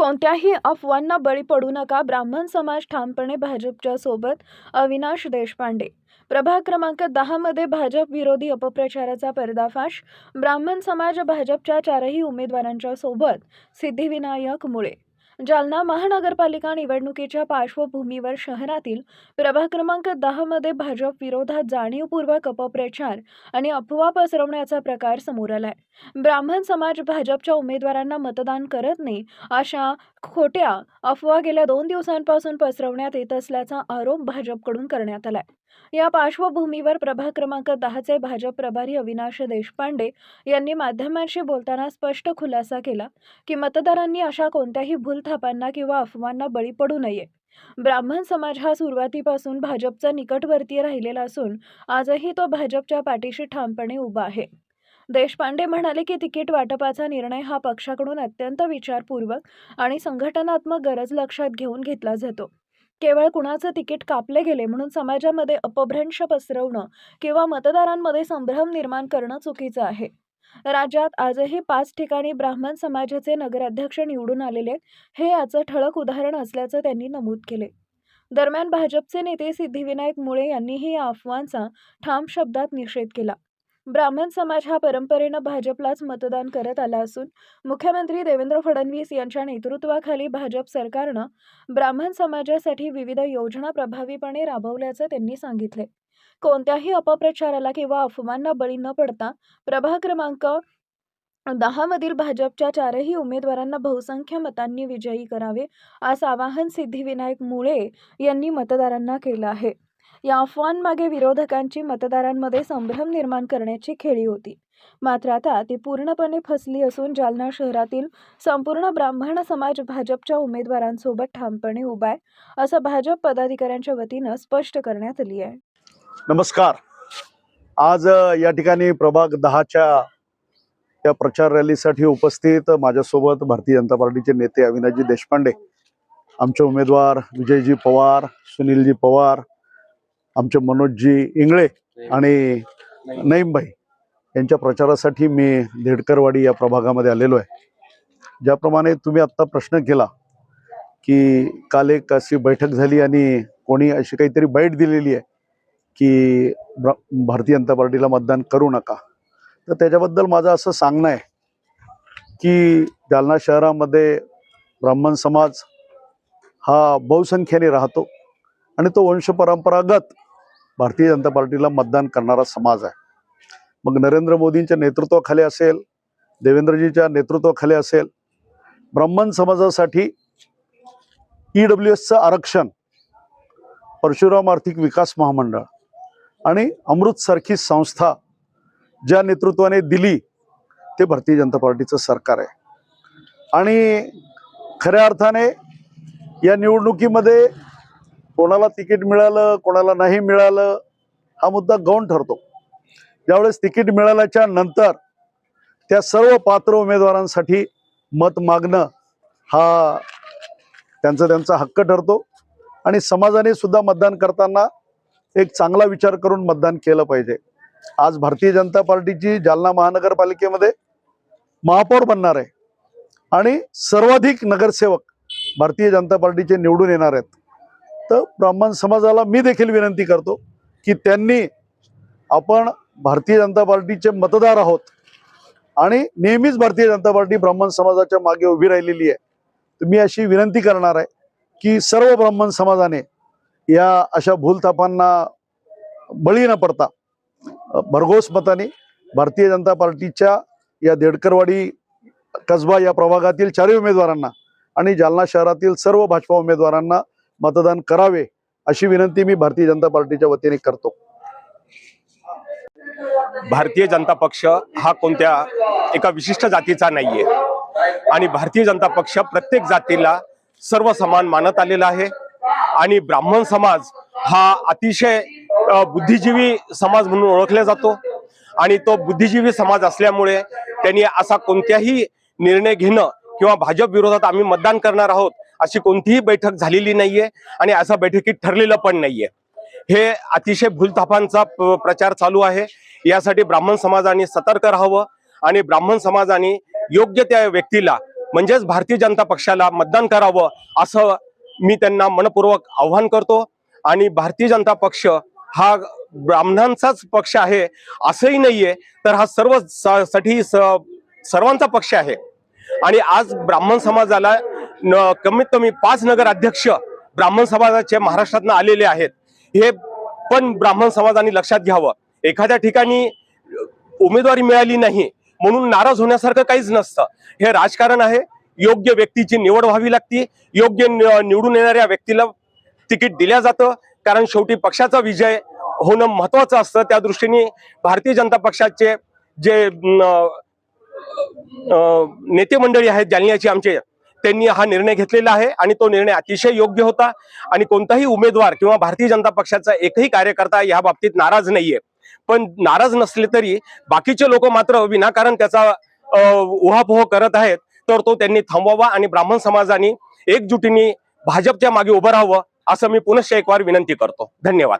कोणत्याही अफवांना बळी पडू नका ब्राह्मण समाज ठामपणे भाजपच्या सोबत अविनाश देशपांडे. प्रभाग क्रमांक दहामध्ये भाजप विरोधी अपप्रचाराचा पर्दाफाश ब्राह्मण समाज भाजपच्या चारही उमेदवारांच्या सोबत सिद्धिविनायक मुळे. जालना महानगरपालिका निवडणुकीच्या पार्श्वभूमीवर शहरातील प्रभाग क्रमांक दहामध्ये भाजप विरोधात जाणीवपूर्वक अपप्रचार आणि अफवा पसरवण्याचा प्रकार समोर आलाय. ब्राह्मण समाज भाजपच्या उमेदवारांना मतदान करत नाही अशा खोट्या अफवा गेल्या दोन दिवसांपासून पसरवण्यात येत असल्याचा आरोप भाजपकडून करण्यात आलाय. या पार्श्वभूमीवर प्रभाग क्रमांक दहाचे भाजप प्रभारी अविनाश देशपांडे यांनी माध्यमांशी बोलताना स्पष्ट खुलासा केला की मतदारांनी अशा कोणत्याही भूलथापांना किंवा अफवांना बळी पडू नये. ब्राह्मण समाज हा सुरुवातीपासून भाजपचा निकटवर्तीय राहिलेला असून आजही तो भाजपच्या पाठीशी ठामपणे उभा आहे. देशपांडे म्हणाले की तिकीट वाटपाचा निर्णय हा पक्षाकडून अत्यंत विचारपूर्वक आणि संघटनात्मक गरज लक्षात घेऊन घेतला जातो. केवळ कुणाचं तिकीट कापले गेले म्हणून समाजामध्ये अपभ्रंश पसरवणं किंवा मतदारांमध्ये संभ्रम निर्माण करणं चुकीचं आहे. राज्यात आजही पाच ठिकाणी ब्राह्मण समाजाचे नगराध्यक्ष निवडून आलेले हे याचं ठळक उदाहरण असल्याचं त्यांनी नमूद केले. दरम्यान भाजपचे नेते सिद्धिविनायक मुळे यांनीही या अफवांचा ठाम शब्दात निषेध केला. ब्राह्मण समाज हा परंपरेनं भाजपलाच मतदान करत आला असून मुख्यमंत्री देवेंद्र फडणवीस यांच्या नेतृत्वाखाली भाजप सरकारनं ब्राह्मण समाजासाठी विविध योजना प्रभावीपणे राबवल्याचं त्यांनी सांगितले. कोणत्याही अपप्रचाराला किंवा अफवांना बळी न पडता प्रभाग क्रमांक दहामधील भाजपच्या चारही उमेदवारांना बहुसंख्य मतांनी विजयी करावे असं आवाहन सिद्धिविनायक मुळे यांनी मतदारांना केलं आहे. या अफवांमागे विरोधकांची मतदारांमध्ये संभ्रम निर्माण करण्याची खेळी होती. मात्र आता ती पूर्णपणे फसली असून जालना शहरातील संपूर्ण ब्राह्मण समाज भाजपच्या उमेदवारांसोबत ठामपणे उभा आहे असं भाजप पदाधिकाऱ्यांच्या वतीनं स्पष्ट करण्यात आली आहे. नमस्कार. आज या ठिकाणी प्रभाग दहाच्या या प्रचार रॅलीसाठी उपस्थित माझ्यासोबत भारतीय जनता पार्टीचे नेते अविनाशजी देशपांडे आमचे उमेदवार विजयजी पवार सुनीलजी पवार आमचे मनोजजी इंगळे आणि नईमभाई यांच्या प्रचारासाठी मी देडकरवाडी या प्रभागामध्ये आलेलो आहे. ज्याप्रमाणे तुम्ही आत्ता प्रश्न केला की काल एक अशी बैठक झाली आणि कोणी अशी काहीतरी बाईट दिलेली आहे की भारतीय जनता पार्टीला मतदान करू नका. तर त्याच्याबद्दल माझं असं सांगणं आहे की जालना शहरामध्ये ब्राह्मण समाज हा बहुसंख्येने राहतो आणि तो वंशपरंपरागत भारतीय जनता पार्टीला मतदान करणारा समाज आहे. मग नरेंद्र मोदींच्या नेतृत्वाखाली असेल देवेंद्रजीच्या नेतृत्वाखाली असेल ब्राह्मण समाजासाठी ई डब्ल्यू एसचं आरक्षण परशुराम आर्थिक विकास महामंडळ आणि अमृतसारखी संस्था ज्या नेतृत्वाने दिली ते भारतीय जनता पार्टीचं सरकार आहे. आणि खऱ्या अर्थाने या निवडणुकीमध्ये कोणाला तिकीट मिळालं कोणाला नाही मिळालं हा मुद्दा गौण ठरतो. ज्यावेळेस तिकीट मिळाल्याच्या नंतर त्या सर्व पात्र उमेदवारांसाठी मत मागणं हा त्यांचा त्यांचा हक्क ठरतो. आणि समाजाने सुद्धा मतदान करताना एक चांगला विचार करून मतदान केलं पाहिजे. आज भारतीय जनता पार्टीची जालना महानगरपालिकेमध्ये महापौर बनणार आहे. आणि सर्वाधिक नगरसेवक भारतीय जनता पार्टीचे निवडून येणार आहेत. तर ब्राह्मण समाजाला मी देखील विनंती करतो की त्यांनी आपण भारतीय जनता पार्टीचे मतदार आहोत आणि नेहमीच भारतीय जनता पार्टी ब्राह्मण समाजाच्या मागे उभी राहिलेली आहे. तर मी अशी विनंती करणार आहे की सर्व ब्राह्मण समाजाने या अशा भूलथापांना बळी न पडता भरघोस मताने भारतीय जनता पार्टीच्या या देडकरवाडी कसबा या प्रभागातील चारही उमेदवारांना आणि जालना शहरातील सर्व भाजपा उमेदवारांना मतदान करावे अशी विनंती मी भारतीय जनता पार्टीच्या वतीने करतो. भारतीय जनता पक्ष हा कोणत्या एका विशिष्ट जातीचा नाहीये. आणि भारतीय जनता पक्ष प्रत्येक जातीला सर्व समान मानत आलेला आहे. आणि ब्राह्मण समाज हा अतिशय बुद्धिजीवी समाज म्हणून ओळखला जातो. आणि तो बुद्धिजीवी समाज असल्यामुळे त्यांनी असा कोणत्याही निर्णय घेणं किंवा भाजप विरोधात आम्ही मतदान करणार आहोत अशी कोणतीही बैठक झालेली नाहीये आणि असं बैठकीत ठरलेलं पण नाहीये. हे अतिशय भूलथापांचा प- प्रचार चालू आहे. यासाठी ब्राह्मण समाजाने सतर्क राहावं आणि ब्राह्मण समाजाने योग्य त्या व्यक्तीला म्हणजेच भारतीय जनता पक्षाला मतदान करावं असं मी त्यांना मनपूर्वक आव्हान करतो. आणि भारतीय जनता पक्ष हा ब्राह्मणांचाच पक्ष आहे असंही नाहीये तर हा सर्व सा- साठी स- सर्वांचा पक्ष आहे. आणि आज ब्राह्मण समाजाला न- कमीत कमी पाच नगर अध्यक्ष ब्राह्मण समाजाचे महाराष्ट्रातनं आलेले आहेत. हे पण ब्राह्मण समाजाने लक्षात घ्यावं. एखाद्या ठिकाणी उमेदवारी मिळाली नाही म्हणून नाराज होण्यासारखं काहीच नसतं. हे राजकारण आहे. योग्य व्यक्तीची निवड व्हावी लागती. योग्य निवडून येणाऱ्या व्यक्तीला तिकीट दिल्या जातं. कारण शेवटी पक्षाचा विजय होणं महत्वाचं असतं. त्या दृष्टीने भारतीय जनता पक्षाचे जे नेते मंडळी आहेत जालन्याचे आमचे त्यांनी हा निर्णय घेतलेला आहे आणि तो निर्णय अतिशय योग्य होता. आणि कोणताही उमेदवार किंवा भारतीय जनता पक्षाचा एकही कार्यकर्ता या बाबतीत नाराज नाहीये. पण नाराज नसले तरी बाकीचे लोक मात्र विनाकारण त्याचा उहापोह करत आहेत तर तो त्यांनी थांबवावा आणि ब्राह्मण समाजाने एकजुटीने भाजपच्या मागे उभं राहावं असं मी पुनश्च एक वार विनंती करतो. धन्यवाद.